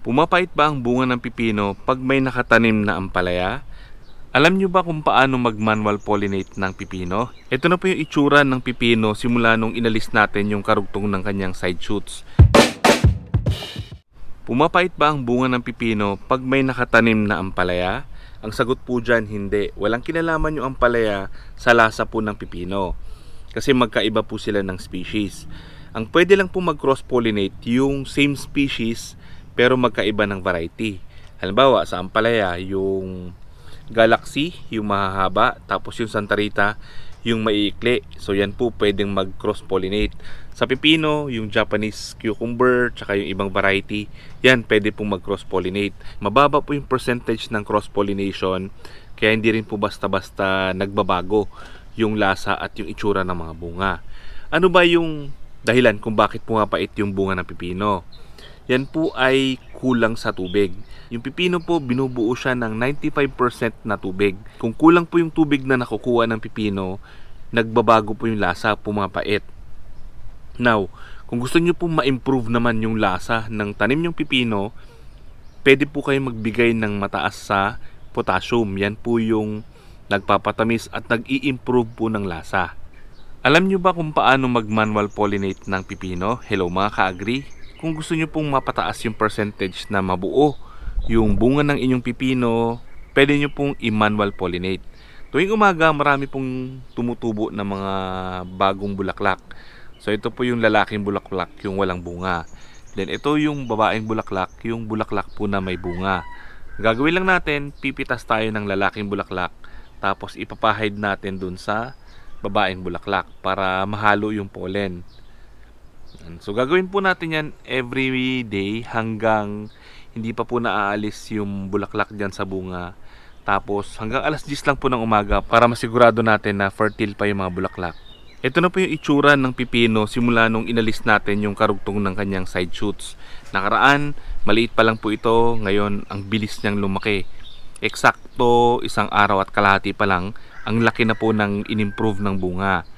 Pumapait ba ang bunga ng pipino pag may nakatanim na ampalaya? Alam nyo ba kung paano mag-manual pollinate ng pipino? Ito na po yung itsura ng pipino simula nung inalis natin yung karugtong ng kanyang side shoots. Pumapait ba ang bunga ng pipino pag may nakatanim na ampalaya? Ang sagot po dyan, hindi. Walang kinalaman yung ampalaya sa lasa po ng pipino. Kasi magkaiba po sila ng species. Ang pwede lang po mag-cross-pollinate yung same species pero magkaiba ng variety. Halimbawa, sa ampalaya, yung Galaxy, yung mahahaba, tapos yung Santa Rita, yung maiikli. So yan po pwedeng mag-cross-pollinate. Sa pipino, yung Japanese cucumber, tsaka yung ibang variety, yan pwede pong mag-cross-pollinate. Mababa po yung percentage ng cross-pollination, kaya hindi rin po basta-basta nagbabago yung lasa at yung itsura ng mga bunga. Ano ba yung dahilan kung bakit pumapait yung bunga ng pipino? Yan po ay kulang sa tubig. Yung pipino po, binubuo siya ng 95% na tubig. Kung kulang po yung tubig na nakukuha ng pipino, nagbabago po yung lasa, pumapait. Now, kung gusto nyo po ma-improve naman yung lasa ng tanim yung pipino, pwede po kayo magbigay ng mataas sa potassium. Yan po yung nagpapatamis at nag-i-improve po ng lasa. Alam nyo ba kung paano mag-manual pollinate ng pipino? Hello mga ka-agree? Kung gusto nyo pong mapataas yung percentage na mabuo yung bunga ng inyong pipino, pwede nyo pong i-manual pollinate. Tuwing umaga, marami pong tumutubo ng mga bagong bulaklak. So ito po yung lalaking bulaklak, yung walang bunga. Then ito yung babaeng bulaklak, yung bulaklak po na may bunga. Gagawin lang natin, pipitas tayo ng lalaking bulaklak, tapos ipapahide natin dun sa babaeng bulaklak para mahalo yung pollen. So gagawin po natin yan every day hanggang hindi pa po naaalis yung bulaklak dyan sa bunga. Tapos hanggang alas 10 lang po ng umaga para masigurado natin na fertile pa yung mga bulaklak. Ito na po yung itsura ng pipino simula nung inalis natin yung karugtong ng kanyang side shoots. Nakaraan, maliit pa lang po ito. Ngayon, ang bilis niyang lumaki. Eksakto isang araw at kalahati pa lang, ang laki na po ng inimprove ng bunga.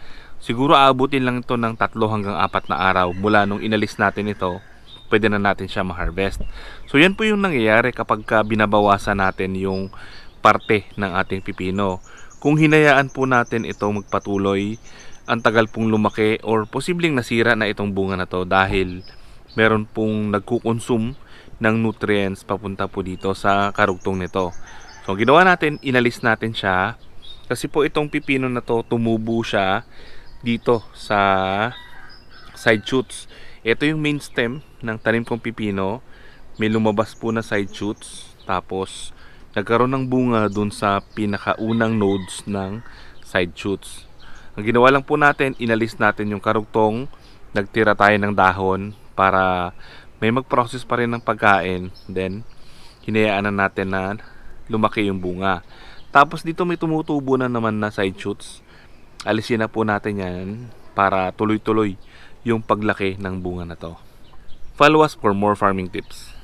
Siguro aabutin lang ito ng tatlo hanggang apat na araw mula nung inalis natin ito, pwede na natin siya ma-harvest. So yan po yung nangyayari kapag ka binabawasan natin yung parte ng ating pipino. Kung hinayaan po natin ito magpatuloy, ang tagal pong lumaki or posibleng nasira na itong bunga na to dahil meron pong nagkukonsume ng nutrients papunta po dito sa karugtong nito. So ginawa natin, inalis natin siya kasi po itong pipino na to tumubo siya dito sa side shoots. Ito yung main stem ng tanim kong pipino. May lumabas po na side shoots. Tapos, nagkaroon ng bunga dun sa pinakaunang nodes ng side shoots. Ang ginawa lang po natin, inalis natin yung karugtong. Nagtira tayo ng dahon para may mag-process pa rin ng pagkain. Then, hinayaan na natin na lumaki yung bunga. Tapos dito may tumutubo na naman na side shoots alisin na po natin yan para tuloy-tuloy yung paglaki ng bunga na to. Follow us for more farming tips.